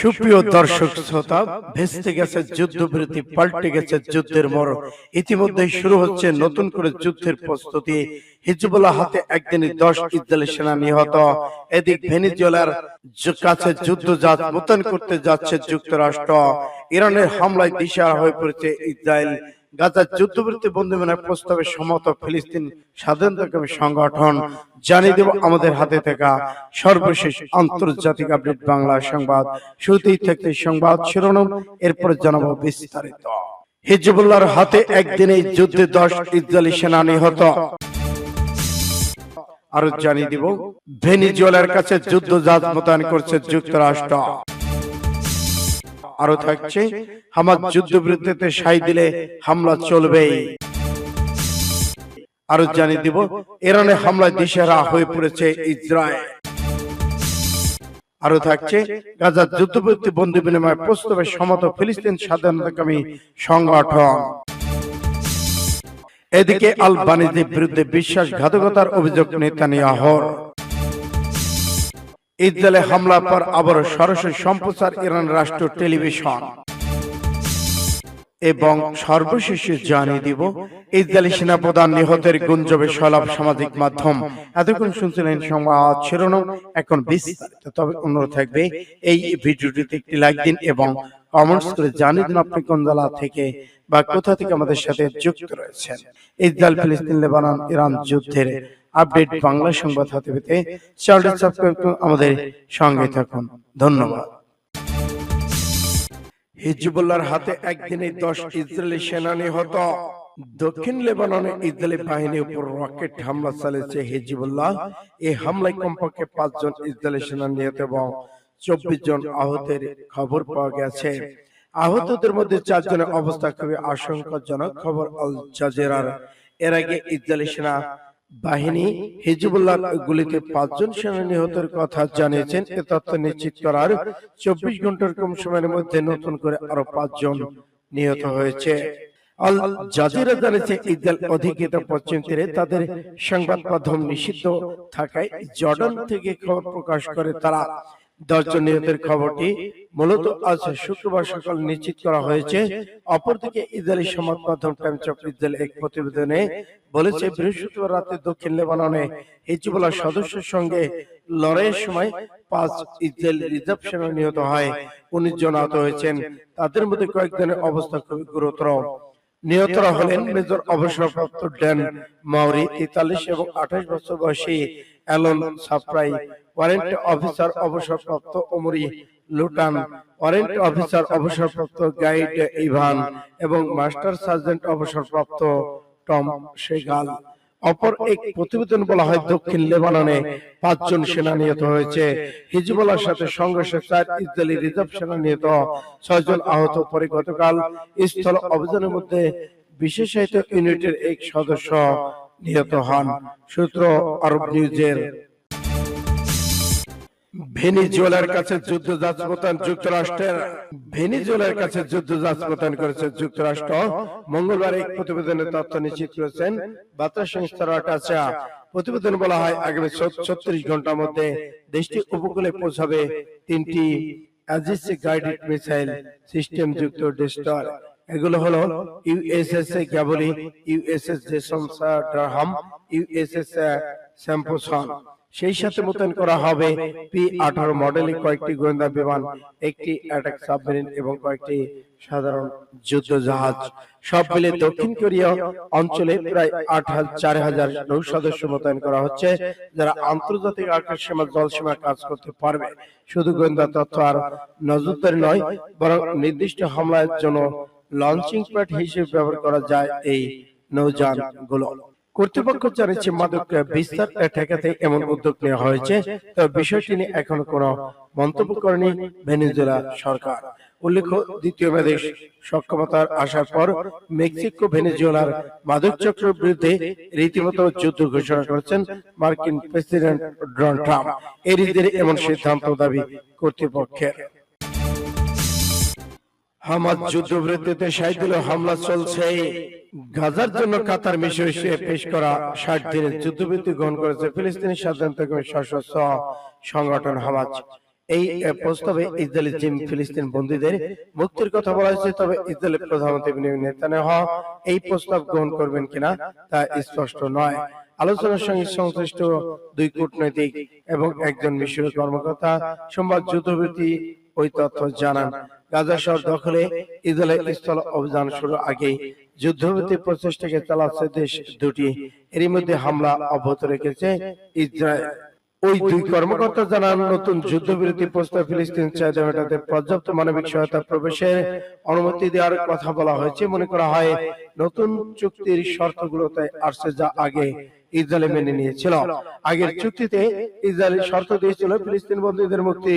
সুপ্রিয় দর্শক শ্রোতা, ভেস্তে গেছে যুদ্ধবিরতি, পাল্টে গেছে যুদ্ধের মর ইতিমধ্যে শুরু হচ্ছে নতুন করে যুদ্ধের প্রস্তুতি। হিজবুল্লাহ হাতে একদিনে দশ ইসরায়েলি সেনা নিহত। এদিক ভেনিজুয়েলার কাছে যুদ্ধ জাহাজ মোতায়েন করতে যাচ্ছে যুক্তরাষ্ট্র। ইরানের হামলায় দিশা হয়ে পড়েছে ইসরায়েল। গাজার যুদ্ধবিরতি বন্ধু মেলার প্রস্তাবে সম্মত ফিলিস্তিন স্বাধীনতাকামী সংগঠন জানিয়ে দেব আমাদের হাতে থাকা সর্বশেষ আন্তর্জাতিক আপডেট বাংলা সংবাদ। শুরুতেই থাকতে সংবাদ শিরোনাম, এরপর জানাব বিস্তারিত। হিজবুল্লাহর হাতে একদিনে যুদ্ধে দশ ইসরায়েলি সেনা নিহত। আরও জানিয়ে দিব, ভেনিজুয়েলার কাছে যুদ্ধ জাহাজ মোতায়েন করছে যুক্তরাষ্ট্র। আরও থাকছে। হামাদ যুদ্ধবিরতিতে সাই দিলে হামলা চলবেই। আরও জানিয়ে দিব ইরানের হামলায় দিশেহারা হয়ে পড়েছে ইসরায়েল। আরও থাকছে গাজার যুদ্ধবিরতি বন্দি বিনিময় প্রস্তাবে সমত ফিলিস্তিন স্বাধীনতাকামী সংগঠন। এদিকে আল বানিদের বিরুদ্ধে বিশ্বাসঘাতকতার অভিযোগ নেতানিয়াহর। ইসরায়েলে হামলার পর আবার সরাসরি সম্প্রচার ইরান রাষ্ট্র টেলিভিশন। এবং সর্বশেষে জানিয়ে দিব ইসরায়েলি সেনাপ্রধান নিহতের গুঞ্জবে সলাপ সামাজিক মাধ্যম। এতক্ষণ শুনছিলেন সংবাদ শিরোনাম। এখন বিস্তারিত। তবে অনুরোধ থাকবে এই ভিডিওটিতে একটি লাইক দিন এবং কমেন্টস করে জানিয়ে দিন আপনি কোন জেলা থেকে বা কোথা থেকে আমাদের সাথে যুক্ত রয়েছেন? ইসরায়েল ফিলিস্তিন লেবানন ইরান যুদ্ধের আপডেট বাংলা সংবাদ হাতে পেতে চ্যানেলটি সাবস্ক্রাইব করুন আমাদের সঙ্গে থাকুন। ধন্যবাদ। হিজবুল্লাহর হাতে একদিনে দশ ইসরায়েলি সেনা নিহত দক্ষিণ লেবাননে ইসরায়েলি বাহিনীর উপর রকেট হামলা চালিয়েছে হিজবুল্লাহ। এই হামলায় কমপক্ষে পাঁচজন ইসরায়েলি সেনা নিহত এবং চব্বিশ জন আহতের খবর পাওয়া গেছে। আহতদের মধ্যে চারজনের অবস্থা খুবই আশঙ্কাজনক, খবর আল জাজেরার। এর আগে ইসরায়েলি সেনা বাহিনী হিজবুল্লাহ গুলিতে পাঁচজন সেনা নিহতের কথা জানিয়েছেন। এ তথ্য নিশ্চিত করার চব্বিশ ঘণ্টার কম সময়ের মধ্যে নতুন করে আরও পাঁচজন নিহত হয়েছে। আল জাজিরা জানিয়েছে, ইসরায়েল অধিকৃত পশ্চিম তীরে তাদের সংবাদ মাধ্যম নিষিদ্ধ থাকায় জর্ডান থেকে খবর প্রকাশ করে তারা। দশজন নিহতের খবরটি মূলত আজ শুক্রবার সকাল নিশ্চিত করা হয়েছে। অপরদিকে ইসরায়েলি সংবাদ মাধ্যম টাইমস অফ ইসরায়েল এক প্রতিবেদনে বলেছে বৃহস্পতিবার রাতে দক্ষিণ লেবাননে হিজবুল্লাহ সদস্যের সঙ্গে লড়াইয়ের সময় পাঁচ ইসরায়েল রিজার্ভ সেনা নিহত হয়। উনিশ জন আহত হয়েছেন। তাদের মধ্যে কয়েকজনের অবস্থা খুবই গুরুতর। নিহতরা হলেন মেজর অবসরপ্রাপ্ত ড্যান মাউরি তেতাল্লিশ এবং আঠাশ বছর বয়সী অ্যালন সাপ্রাই ওয়ারেন্ট অফিসার অবসরপ্রাপ্ত ওমরি লুটান ওয়ারেন্ট অফিসার অবসরপ্রাপ্ত গাইড ইভান এবং মাস্টার সার্জেন্ট অবসরপ্রাপ্ত টম সেগাল অপর এক প্রতিবেদন বলা হয় দক্ষিণ লেবাননে পাঁচজন সেনা নিহত হয়েছে। হিজবুল্লাহর সাথে সংঘর্ষে চার ইসরায়েলি রিজার্ভ সেনা নিহত ছয়জন আহত পরে গতকাল স্থল অভিযানের মধ্যে বিশেষায়িত ইউনিটের এক সদস্য নিহত হন। সূত্র আরব নিউজের ভেনিজুয়েলার কাছে যুদ্ধ জাহাজ মোতায়েন যুক্তরাষ্ট্রের ভেনিজুয়েলার কাছে যুদ্ধ জাহাজ মোতায়েন করেছে যুক্তরাষ্ট্র। মঙ্গলবার এক প্রতিবেদনে তথ্য নিশ্চিত করেছেন বার্তা সংস্থা রয়টার্স প্রতিবেদন বলা হয়, আগামী ছত্রিশ ঘণ্টার মধ্যে দেশটি উপকূলে পৌঁছাবে তিনটি অ্যাজিসি গাইডেড মিসাইল সিস্টেম যুক্ত ডেস্ট্রয়ার এগুলো হলো USS Gravely USS Jason Durham USS Sampson. সেই সাথে মোতায়েন করা হবে পি আঠারো মডেলের কয়েকটি গোয়েন্দা বিমান একটি অ্যাটাক সাবমেরিন এবং কয়েকটি সাধারণ যুদ্ধ জাহাজ। সব মিলে দক্ষিণ কোরিয়া অঞ্চলে প্রায় আট চার হাজার নৌ সদস্য মোতায়েন করা হচ্ছে যারা আন্তর্জাতিক আকাশ সীমা জল সীমা কাজ করতে পারবে। শুধু গোয়েন্দা তথ্য আর নজরদারি নয় বরং নির্দিষ্ট হামলার জন্য লঞ্চিং প্যাড হিসেবে ব্যবহার করা যায় এই নৌযানগুলো কর্তৃপক্ষ জানিয়েছে মাদক বিস্তার ঠেকাতে এমন উদ্যোগ নেওয়া হয়েছে। তবে বিষয়টি নিয়ে এখনও কোনো মন্তব্য করেনি ভেনেজুয়েলা সরকার। উল্লেখ্য দ্বিতীয় মেয়াদে সক্ষমতার আসার পর মেক্সিকো ভেনেজুয়েলার মাদক চক্রের বিরুদ্ধে রীতিমতো যুদ্ধ ঘোষণা করেছেন মার্কিন প্রেসিডেন্ট ডোনাল্ড ট্রাম্প। এরই দিনে এমন সিদ্ধান্ত দাবি কর্তৃপক্ষের। হামাদ যুদ্ধবৃত্তিতে ষাট দিলে হামলা চলছে। গাজার জন্য কাতার মিশর হিসেবে পেশ করা ষাট দিনের যুদ্ধবৃত্তি গ্রহণ করেছে ফিলিস্তিনি স্বাধীনতা সশস্ত্র সংগঠন হামাজ। এই প্রস্তাবে ইসরায়েলি জিম ফিলিস্তিন বন্দীদের মুক্তির কথা বলা হয়েছে, তবে ইসরায়েলের প্রধানমন্ত্রী নেতানিয়াহু এই প্রস্তাব গ্রহণ করবেন কিনা তা স্পষ্ট নয়। আলোচনার সঙ্গে সংশ্লিষ্ট দুই কূটনৈতিক এবং একজন মিশরীয় কর্মকর্তা সোমবার যুদ্ধবিরতি ওই তথ্য জানান। গাজা শহর দখলে ইসরায়েল স্থল অভিযান শুরু আগেই যুদ্ধবিরতি প্রচেষ্টাকে চালাচ্ছে দেশ দুটি। এরই মধ্যে হামলা অব্যাহত রেখেছে ইসরায়েল। ওই দুই কর্মকর্তা জানান, নতুন যুদ্ধবিরতি প্রস্তাব ফিলিস্তিন চাহিদা মেটাতে পর্যাপ্ত মানবিক সহায়তা প্রবেশের অনুমতি দেওয়ার কথা বলা হয়েছে। মনে করা হয়, নতুন চুক্তির শর্তগুলোতে আসছে যা আগে ইসরায়েল মেনে নিয়েছিল। আগের চুক্তিতে ইসরায়েল শর্ত দিয়েছিল ফিলিস্তিন বন্দীদের মুক্তি।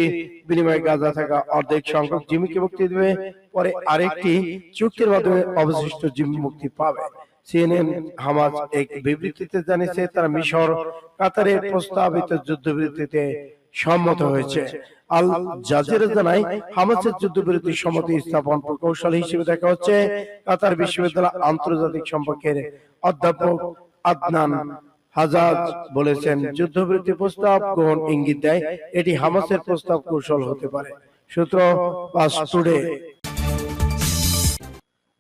বিনিময়ে গাজা থাকা অর্ধেক সংখ্যক জিম্মিকে মুক্তি দেবে। পরে আরেকটি চুক্তির মাধ্যমে অবশিষ্ট জিম্মি মুক্তি পাবে। সিএনএন হামাজ এক বিবৃতিতে জানিয়েছে তারা মিশর কাতারের প্রস্তাবিত যুদ্ধবিরতিতে সম্মত হয়েছে। আল জাজিরা জানায় হামাসের যুদ্ধবিরতি সম্মতি স্থাপন প্রকৌশল হিসেবে দেখা হচ্ছে। কাতার বিশ্ববিদ্যালয় আন্তর্জাতিক সম্পর্কের অধ্যাপক আদনান হাজাজ বলেছেন যুদ্ধবিরতি প্রস্তাব গ্রহণ ইঙ্গিত দেয় এটি হামাসের প্রস্তাব কৌশল হতে পারে। সূত্র পাস টুডে।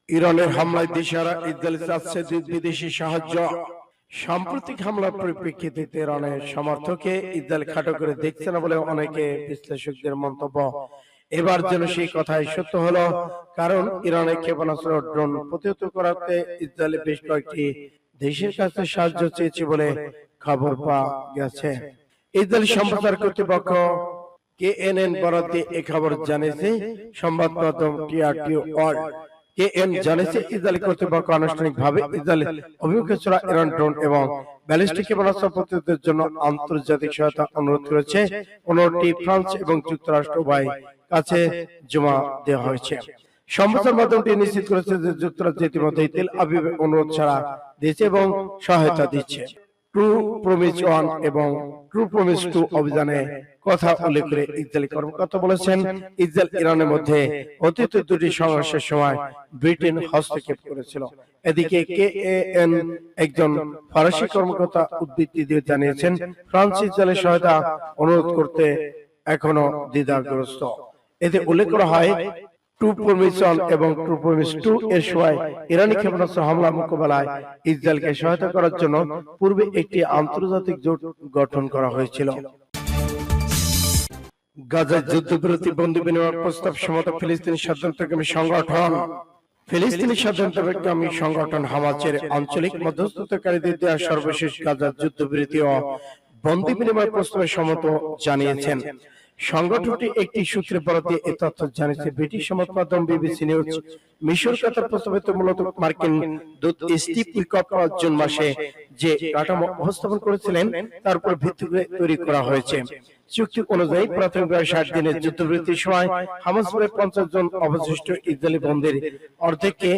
ইরানের হামলায় দিশারা ইসরায়েল চাচ্ছে বিদেশি সাহায্য। সাম্প্রতিক হামলার পরিপ্রেক্ষিতে তেহরানের সমর্থকে ইসরায়েল খাটো করে দেখছে না বলে অনেকে বিশ্লেষকদের মন্তব্য। এবার যেন সেই কথাই সত্য হলো কারণ ইরানের ক্ষেপণাস্ত্র ড্রোন প্রতিহত করাতে ইসরায়েল বেশ কয়েকটি দেশের কাছে সাহায্য চেয়েছে বলে খবর পাওয়া গেছে। ইসরায়েল সম্প্রচার কর্তৃপক্ষ কেএনএন দিয়ে এ খবর জানিয়েছে। সংবাদ মাধ্যম কেএন জানিয়েছে ইসরায়েল কর্তৃপক্ষ আনুষ্ঠানিকভাবে ইসরায়েল অভিমুখে ইরান ড্রোন এবং ব্যালিস্টিক ক্ষেপণাস্ত্র প্রতিরোধের জন্য আন্তর্জাতিক সহায়তা অনুরোধ করেছে। অনুরোধটি ফ্রান্স এবং যুক্তরাষ্ট্র উভয় কাছে জমা দেওয়া হয়েছে। সম্প্রচার মাধ্যমটি নিশ্চিত করেছে যে যুক্তরাজ্য ইতিমধ্যেই তেল আবিবে অনুরোধ ছাড়া দিয়েছে এবং সহায়তা দিচ্ছে ট্রু প্রমিস ওয়ান এবং ট্রু প্রমিস টু অভিযানে কথা উল্লেখ করে ইসরায়েলি কর্মকর্তা বলেছেন ইসরায়েল ইরানের মধ্যে অতীত দুটি সংঘর্ষের সময় ব্রিটেন হস্তক্ষেপ করেছিল। এদিকে কে এন একজন ফরাসি কর্মকর্তা উদ্ধৃতি দিয়ে জানিয়েছেন ফ্রান্স ইসরায়েলের সহায়তা অনুরোধ করতে এখনও দ্বিধাগ্রস্ত। এতে উল্লেখ করা হয় টু পারমিশন এবং টু পারমিশ টু এর সময় ইরানি ক্ষেপণাস্ত্র হামলা মোকাবেলায় ইসরায়েলকে সহায়তা করার জন্য পূর্বে একটি আন্তর্জাতিক জোট গঠন করা হয়েছিল। গাজার যুদ্ধবিরতি বন্ধু বিনিময় প্রস্তাব সমত ফিলিস্তিনি স্বাধীনতাকামী সংগঠন। ফিলিস্তিনি স্বাধীনতাকামী সংগঠন আঞ্চলিক মধ্যস্থতাকারীদের দেওয়া সর্বশেষ গাজার যুদ্ধবিরতি ও বন্দি বিনিময় প্রস্তাবে সম্মত জানিয়েছেন। সংগঠনটি একটি সূত্রে দিয়ে এ তথ্য জানিয়েছে ব্রিটিশ সংবাদ মাধ্যম বিবিসি নিউজ। মিশর কাতার প্রস্তাবিত মূলত মার্কিন দূত স্টিভ উইকপ জুন মাসে যে কাঠামো উপস্থাপন করেছিলেন তার উপর ভিত্তি করে তৈরি করা হয়েছে। চুক্তি অনুযায়ী প্রাথমিকভাবে ষাট দিনের যুদ্ধবিরতির সময় হামাস প্রায় পঞ্চাশ জন অবশিষ্ট ইসরায়েলি বন্দির অর্ধেককে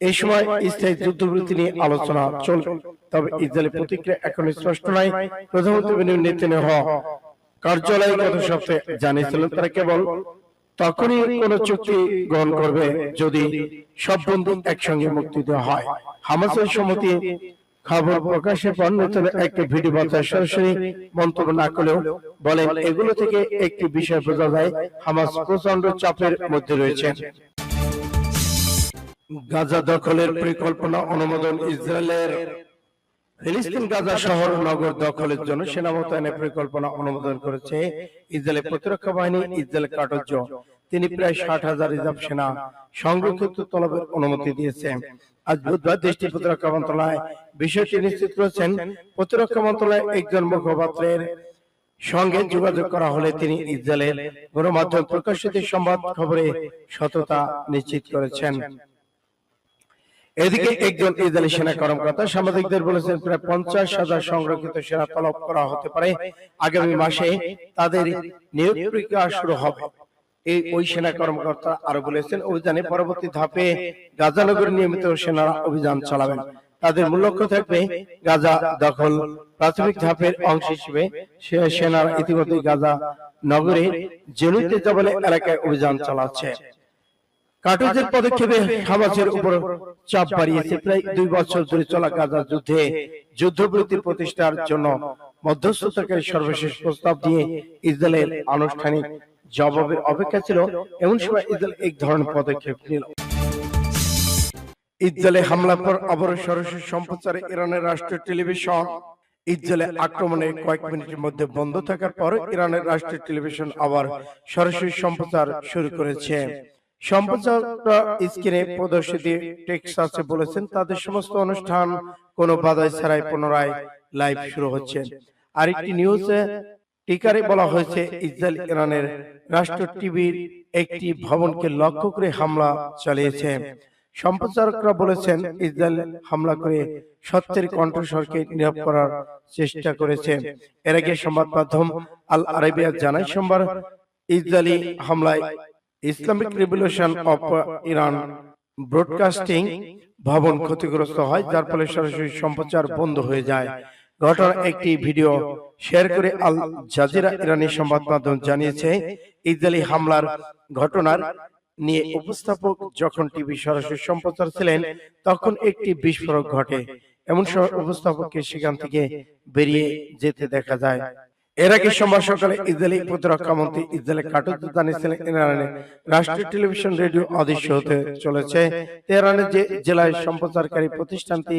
এই সময় স্থায়ী যুদ্ধবৃত্তি নিয়ে আলোচনা চলবে। তবে ইসরায়েলের প্রতিক্রিয়া এখন স্পষ্ট নয়। প্রধানমন্ত্রী বেনিয়ামিন নেতানিয়াহু কার্যালয় গত সপ্তাহে জানিয়েছিলেন তারা কেবল তখনই কোন চুক্তি গ্রহণ করবে যদি সব বন্দী একসঙ্গে মুক্তি দেওয়া হয়। হামাসের সম্মতি খবর প্রকাশের পর নতুন একটি ভিডিও বার্তায় সরাসরি মন্তব্য না করলেও বলেন, এগুলো থেকে একটি বিষয় বোঝা যায়, হামাস প্রচণ্ড চাপের মধ্যে রয়েছে। গাজা দখলের পরিকল্পনা অনুমোদন ইসরায়েলের ফিলিস্তিন গাজা শহর নগর দখলের জন্য সেনা মোতায়েনের পরিকল্পনা অনুমোদন করেছে ইসরায়েলের প্রতিরক্ষা বাহিনী ইসরায়েল কাটজ তিনি প্রায় ষাট হাজার রিজার্ভ সেনা সংরক্ষিত তলবের অনুমতি দিয়েছে। আজ বুধবার দেশটির প্রতিরক্ষা মন্ত্রণালয় বিষয়টি নিশ্চিত করেছেন। প্রতিরক্ষা মন্ত্রণালয়ের একজন মুখপাত্রের সঙ্গে যোগাযোগ করা হলে তিনি ইসরায়েলের গণমাধ্যম প্রকাশিত সংবাদ খবরে সততা নিশ্চিত করেছেন। এদিকে একজন ইসরায়েলি সেনা কর্মকর্তা সাংবাদিকদের বলেছেন প্রায় পঞ্চাশ হাজার সংরক্ষিত সেনা তলব করা হতে পারে। আগামী মাসে তাদের নিয়োগ প্রক্রিয়া শুরু হবে। এই ওই সেনা কর্মকর্তা আরও বলেছেন অভিযানে পরবর্তী ধাপে গাজানগর নিয়মিত সেনারা অভিযান চালাবেন। তাদের মূল লক্ষ্য থাকবে গাজা দখল প্রাথমিক ধাপের অংশ হিসেবে সেনারা ইতিমধ্যে গাজা নগরে জেনুতে জবলে এলাকায় অভিযান চালাচ্ছে। কাটুজের পদক্ষেপে হামাসের উপর চাপ বাড়িয়েছে প্রায় দুই বছর ধরে চলা গাজা যুদ্ধে যুদ্ধবিরতি প্রতিষ্ঠার জন্য মধ্যস্থতাকারী সর্বশেষ প্রস্তাব দিয়ে ইসরায়েলের আনুষ্ঠানিক জবাবের অপেক্ষা ছিল এমন সময় ইসরায়েল এক ধরনের পদক্ষেপ নিল। ইসরায়েলে হামলার পর আবারও সরাসরি সম্প্রচারে ইরানের রাষ্ট্রীয় টেলিভিশন ইসরায়েলে আক্রমণের কয়েক মিনিটের মধ্যে বন্ধ থাকার পর ইরানের রাষ্ট্রীয় টেলিভিশন আবার সরাসরি সম্প্রচার শুরু করেছে। সম্প্রচারকরা স্ক্রিনে প্রদর্শিত টেক্সাসে বলেছেন তাদের সমস্ত অনুষ্ঠান কোনো বাধাই ছাড়াই পুনরায় লাইভ শুরু হচ্ছে। আরেকটি নিউজে টিকারে বলা হয়েছে ইসরায়েল ইরানের রাষ্ট্র টিভির একটি ভবনকে লক্ষ্য করে হামলা চালিয়েছে। সম্প্রচারকরা বলেছেন ইসরায়েল হামলা করে সত্যের কণ্ঠস্বরকে নীরব করার চেষ্টা করেছে। এর আগে সংবাদ মাধ্যম আল আরাবিয়া জানায় সোমবার ইসরায়েলি হামলায় Islamic revolution of Iran broadcasting ভবন ক্ষতিগ্রস্ত হয় যার ফলে সরাসরি সম্প্রচার বন্ধ হয়ে যায়। ঘটনার একটি ভিডিও শেয়ার করে আল জাজিরা ইরানি সংবাদ মাধ্যম জানিয়েছে ইসরায়েলি হামলার ঘটনার নিয়ে উপস্থাপক যখন টিভি সরাসরি সম্প্রচার ছিলেন তখন একটি বিস্ফোরক ঘটে। এমন সময় উপস্থাপককে সেখান থেকে বেরিয়ে যেতে দেখা যায়। এর আগে সোমবার সকালে ইসরায়েলি প্রতিরক্ষা মন্ত্রী ইসরায়েলের কাটুত জানিয়েছিলেন ইরানের রাষ্ট্রীয় টেলিভিশন রেডিও অদৃশ্য হতে চলেছে। তেহরানের যে জেলায় সম্প্রচারকারী প্রতিষ্ঠানটি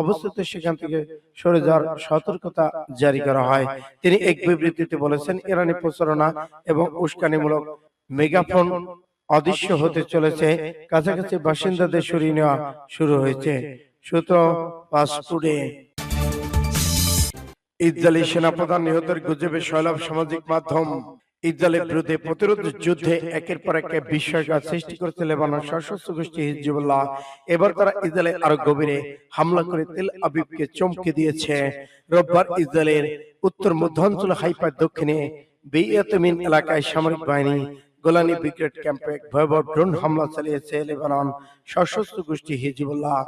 অবস্থিত সেখান থেকে সরে যাওয়ার সতর্কতা জারি করা হয়। তিনি এক বিবৃতিতে বলেছেন ইরানি প্রচারণা এবং উস্কানিমূলক মেগাফোন অদৃশ্য হতে চলেছে। কাছাকাছি বাসিন্দাদের সরিয়ে নেওয়া শুরু হয়েছে। সূত্র পাসপোর্টে ইসরায়েলি সেনাপ্রধান নিহতের গুজবে সয়লাভ সামাজিক মাধ্যম ইসরায়েলের বিরুদ্ধে প্রতিরোধ যুদ্ধে একের পর এক বিস্ময়কার সৃষ্টি করেছে লেবানন সশস্ত্র গোষ্ঠী হিজবুল্লাহ। এবার তারা ইসরায়েলে আরও গভীরে হামলা করে তেল আবিবকে চমকে দিয়েছে। রোববার ইসরায়েলের উত্তর মধ্যাঞ্চল হাইপার দক্ষিণে বেইয়াতমিন এলাকায় সামরিক বাহিনী গোলানি ব্রিগেড ক্যাম্পে ভয়াবহ ড্রোন হামলা চালিয়েছে লেবানন সশস্ত্র গোষ্ঠী হিজবুল্লাহ।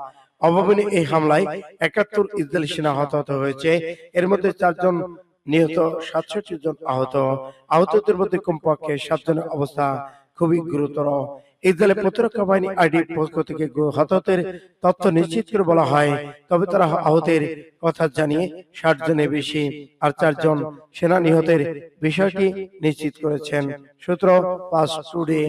অভাবনীয় এই হামলায় একাত্তর ইসরায়েলি সেনা হতাহত হয়েছে। এর মধ্যে চারজন নিহত, সাতষট্টি জন আহত। আহতদের মধ্যে কমপক্ষে সাতজনের অবস্থা খুবই গুরুতর। ইসরায়েলের প্রতিরক্ষা বাহিনী আইডি পক্ষ থেকে হতাহতের তথ্য নিশ্চিত করে বলা হয়, তবে তারা আহতের কথা জানিয়ে ষাট জনের বেশি আর চারজন সেনা নিহতের বিষয়টি নিশ্চিত করেছেন। সূত্র পাস টুডে।